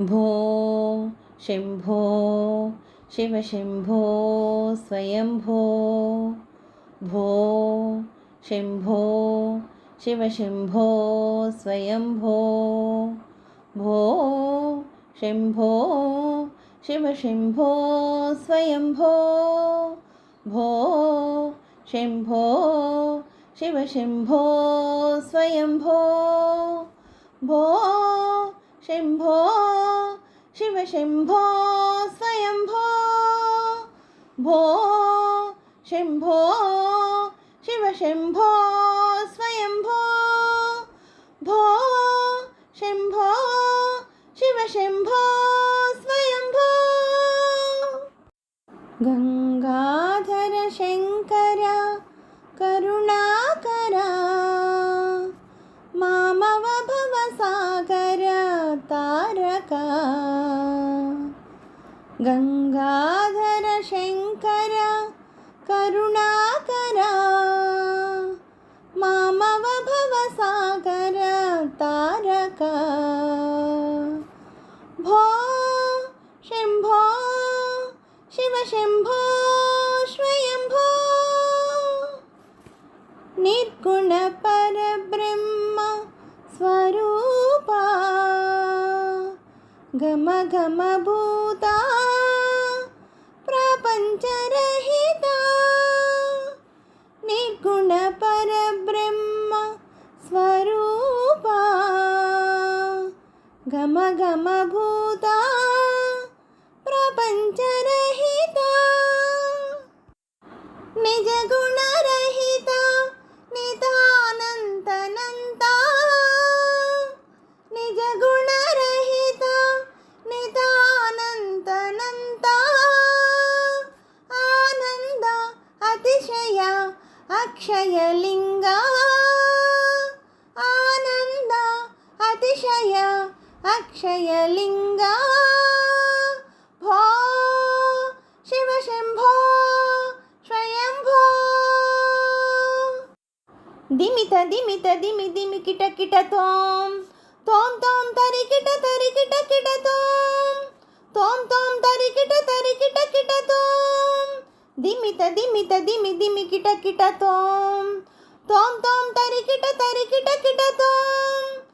भो शम्भो शिवशम्भो स्वयम्भो भो शम्भो शिवशम्भो स्वयम्भो भो शम्भो शिवशम्भो स्वयम्भो भो शम्भो शिवशम्भो स्वयम्भो भो शम्भो शिवशम्भो स्वयम्भो भो शम्भो शिवशम्भो स्वयम्भो भो शम्भो शिवशम्भो स्वयम्भो गङ्गाधर शङ्कर करुणाकरा, मामव भवसागर तारका। गङ्गाधर शङ्कर करुणाकरा मामव भवसागर तारका। भो शम्भो शिवशम्भो स्वयम्भो निर्गुणपरब्रह्म स्वरूपा। ప్రపంచరహిత నిర్గుణ పరబ్రహ్మ స్వరూప గమ గమ అతిశయలింగ ఆనంద అతిశయ అక్షయలింగ భో శివశంభో స్వయంభో. దిమిత దిమిత దిమి దిమి కిట కిట తోం తోం తోం తరి दिमित दिमित दिमि दिमि किट किट तोम तोम तोम, तारी किट तारी किट किट तोम।